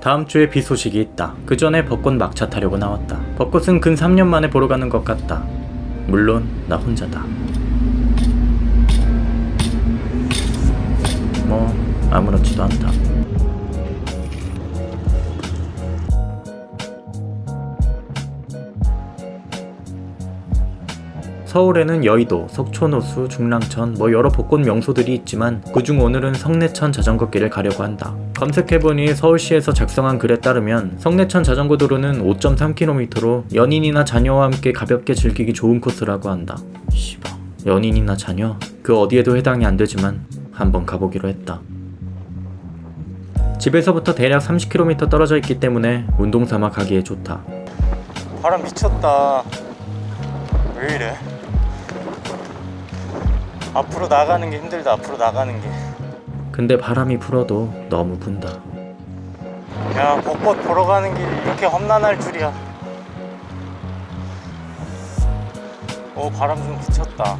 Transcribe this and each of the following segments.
다음 주에 비 소식이 있다. 그 전에 벚꽃 막차 타려고 나왔다. 벚꽃은 근 3년 만에 보러 가는 것 같다. 물론 나 혼자다. 뭐 아무렇지도 않다. 서울에는 여의도, 석촌호수, 중랑천 뭐 여러 벚꽃 명소들이 있지만 그중 오늘은 성내천 자전거길을 가려고 한다. 검색해보니 서울시에서 작성한 글에 따르면 성내천 자전거 도로는 5.3km로 연인이나 자녀와 함께 가볍게 즐기기 좋은 코스라고 한다. 씨발. 연인이나 자녀? 그 어디에도 해당이 안 되지만 한번 가보기로 했다. 집에서부터 대략 30km 떨어져 있기 때문에 운동 삼아 가기에 좋다. 바람 미쳤다. 왜 이래? 앞으로 나가는 게 힘들다. 앞으로 나가는 게. 근데 바람이 불어도 너무 분다. 야 벚꽃 보러 가는 길이 이렇게 험난할 줄이야. 오 바람 좀 그쳤다.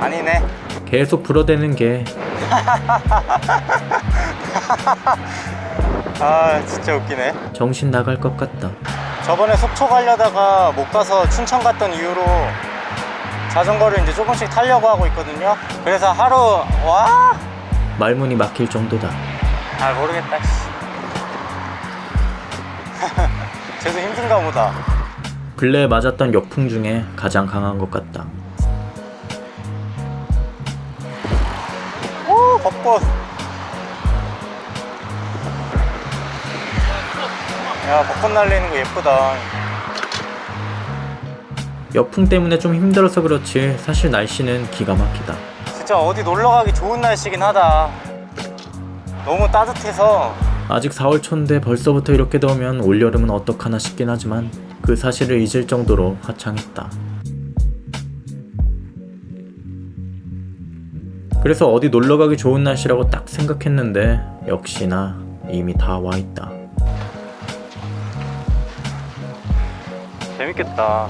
아니네. 계속 불어대는 게 아 진짜 웃기네. 정신 나갈 것 같다. 저번에 속초 가려다가 못 가서 춘천 갔던 이후로 자전거를 이제 조금씩 타려고 하고 있거든요. 그래서 하루 와. 말문이 막힐 정도다. 아 모르겠다. 씨. 쟤도 힘든가 보다. 근래에 맞았던 역풍 중에 가장 강한 것 같다. 오 벚꽃. 야 벚꽃 날리는 거 예쁘다. 역풍 때문에 좀 힘들어서 그렇지 사실 날씨는 기가 막히다. 진짜 어디 놀러 가기 좋은 날씨긴 하다. 너무 따뜻해서 아직 4월 초인데 벌써부터 이렇게 더우면 올여름은 어떡하나 싶긴 하지만 그 사실을 잊을 정도로 화창했다. 그래서 어디 놀러 가기 좋은 날씨라고 딱 생각했는데 역시나 이미 다 와 있다. 재밌겠다.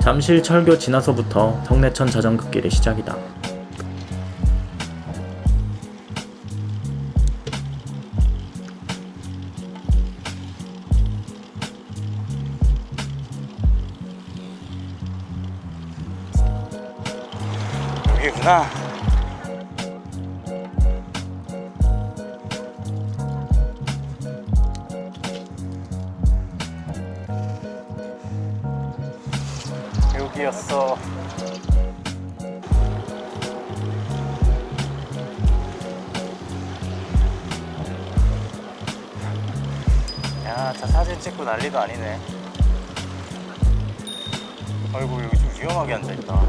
잠실 철교 지나서부터 성내천 자전거길의 시작이다. 여기구나. 야, 다 사진 찍고 난리도 아니네. 아이고, 여기 좀 위험하게 앉아 있다.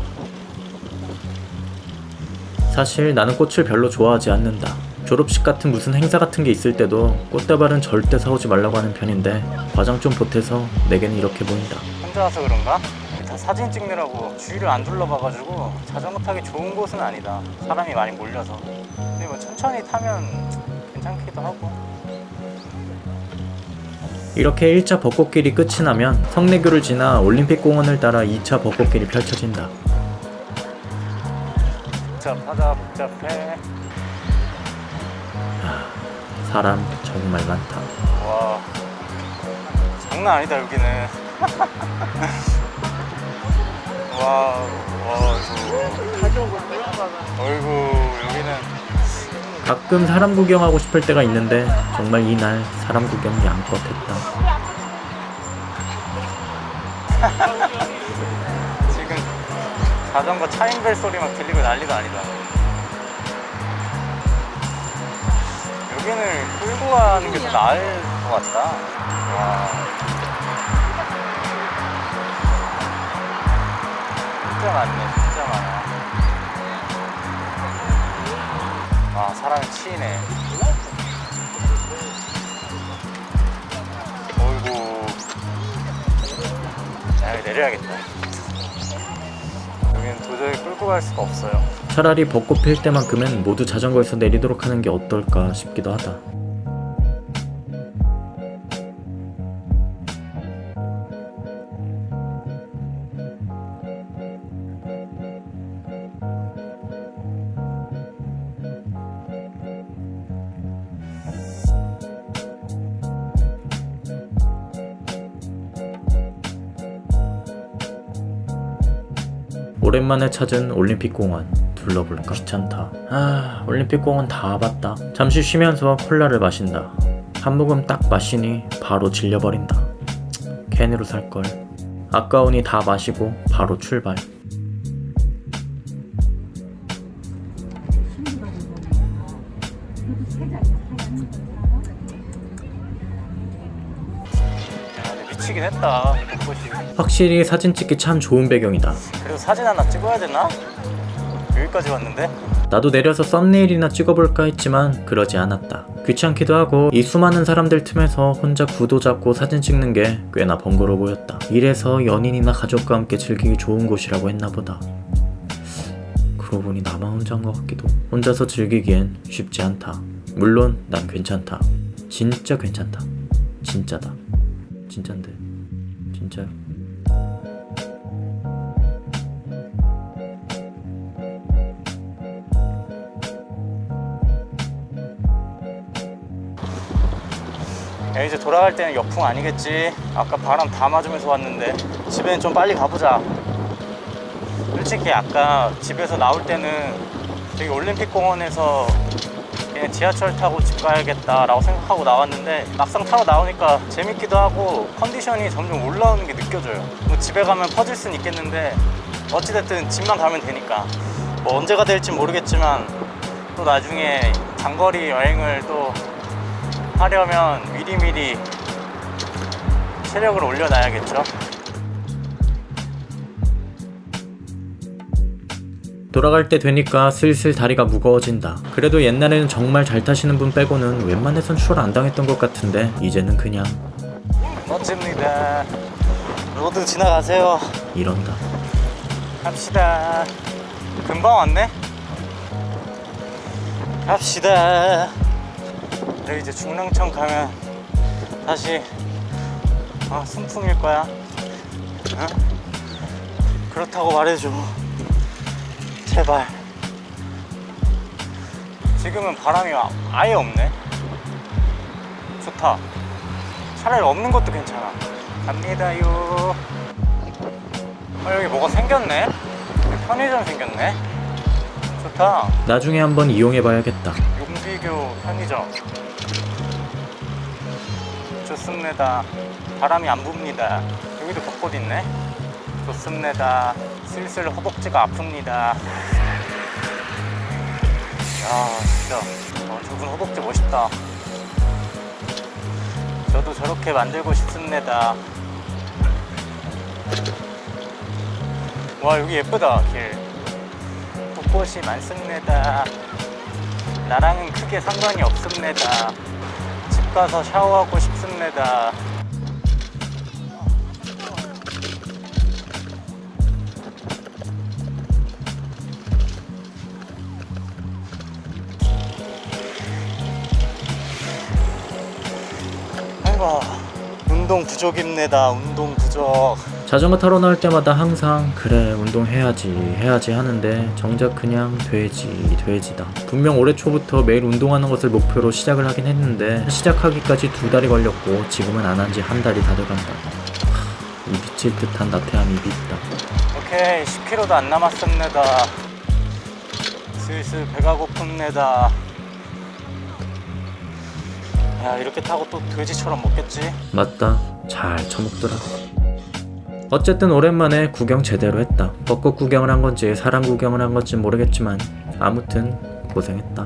사실 나는 꽃을 별로 좋아하지 않는다. 졸업식 같은 무슨 행사 같은 게 있을 때도 꽃다발은 절대 사오지 말라고 하는 편인데 과장 좀 보태서 내겐 이렇게 보인다. 혼자 와서 그런가? 다 사진 찍느라고 주위를 안 둘러봐가지고 자전거 타기 좋은 곳은 아니다. 사람이 많이 몰려서. 근데 뭐 천천히 타면 괜찮기도 하고. 이렇게 1차 벚꽃길이 끝이 나면 성내교를 지나 올림픽공원을 따라 2차 벚꽃길이 펼쳐진다. 복잡하다 복잡해. 사람 정말 많다. 와 장난 아니다 여기는. 가끔 사람 구경하고 싶을 때가 있는데 정말 이날 사람 구경 양껏 했다. 지금 자전거 차임벨 소리 막 들리고 난리도 아니다. 여기는 끌고 가는 게 더 나을 것 같다. 와. 진짜 많네, 진짜 많아. 아 사람이 치이네. 어이구. 야 여기 내려야겠다. 여기는 도저히 끌고 갈 수가 없어요. 차라리 벚꽃 필 때만큼은 모두 자전거에서 내리도록 하는 게 어떨까 싶기도 하다. 오랜만에 찾은 올림픽공원 둘러볼까? 귀찮다. 아 올림픽공원 다 봤다. 잠시 쉬면서 콜라를 마신다. 한 모금 딱 마시니 바로 질려버린다. 캔으로 살걸. 아까우니 다 마시고 바로 출발 미치긴 했다. 벚꽃이. 확실히 사진 찍기 참 좋은 배경이다 그래도 사진 하나 찍어야 되나? 여기까지 왔는데? 나도 내려서 썸네일이나 찍어볼까 했지만 그러지 않았다. 귀찮기도 하고 이 수많은 사람들 틈에서 혼자 구도 잡고 사진 찍는 게 꽤나 번거로워 보였다. 이래서 연인이나 가족과 함께 즐기기 좋은 곳이라고 했나 보다. 그러고 보니 나만 혼자인 것 같기도. 혼자서 즐기기엔 쉽지 않다. 물론 난 괜찮다. 진짜 괜찮다. 진짜다. 진짠데. 진짜요. 야, 이제 돌아갈 때는 역풍 아니겠지? 아까 바람 다 맞으면서 왔는데 집에는 좀 빨리 가보자. 솔직히 아까 집에서 나올 때는 저기 올림픽 공원에서 그냥 지하철 타고 집 가야겠다라고 생각하고 나왔는데 막상 타고 나오니까 재밌기도 하고 컨디션이 점점 올라오는 게 느껴져요. 뭐 집에 가면 퍼질 수는 있겠는데 어찌됐든 집만 가면 되니까 뭐 언제가 될지 모르겠지만 또 나중에 장거리 여행을 또 하려면 미리미리 체력을 올려놔야겠죠. 돌아갈 때 되니까 슬슬 다리가 무거워진다. 그래도 옛날에는 정말 잘 타시는 분 빼고는 웬만해선 추월 안 당했던 것 같은데 이제는 그냥 멋집니다. 모두 지나가세요. 이런다. 갑시다. 금방 왔네. 갑시다. 너 이제 중랑천 가면 다시 아, 순풍일 거야. 응? 그렇다고 말해줘. 제발. 지금은 바람이 아- 아예 없네. 좋다. 차라리 없는 것도 괜찮아. 갑니다요. 아, 여기 뭐가 생겼네? 편의점 생겼네? 좋다. 나중에 한번 이용해봐야겠다. 용비교 편의점. 좋습니다. 바람이 안 붑니다. 여기도 벚꽃 있네. 좋습니다. 슬슬 허벅지가 아픕니다. 야, 진짜. 어, 저분 허벅지 멋있다. 저도 저렇게 만들고 싶습니다. 와, 여기 예쁘다, 길. 벚꽃이 많습니다. 나랑은 크게 상관이 없습니다. 집 가서 샤워하고 싶습니다. 아이고, 운동 부족입니다. 운동 부족. 자전거 타러 나올 때마다 항상 그래 운동해야지 해야지 하는데 정작 그냥 돼지 돼지다. 분명 올해 초부터 매일 운동하는 것을 목표로 시작을 하긴 했는데 시작하기까지 두 달이 걸렸고 지금은 안 한 지 한 달이 다 돼간다. 하, 이 미칠 듯한 나태함이 밉다. 오케이 10km도 안 남았습니다 슬슬 배가 고픕니다 야 이렇게 타고 또 돼지처럼 먹겠지? 맞다. 잘 처먹더라. 어쨌든 오랜만에 구경 제대로 했다. 벚꽃 구경을 한 건지 사람 구경을 한 건지 모르겠지만 아무튼 고생했다.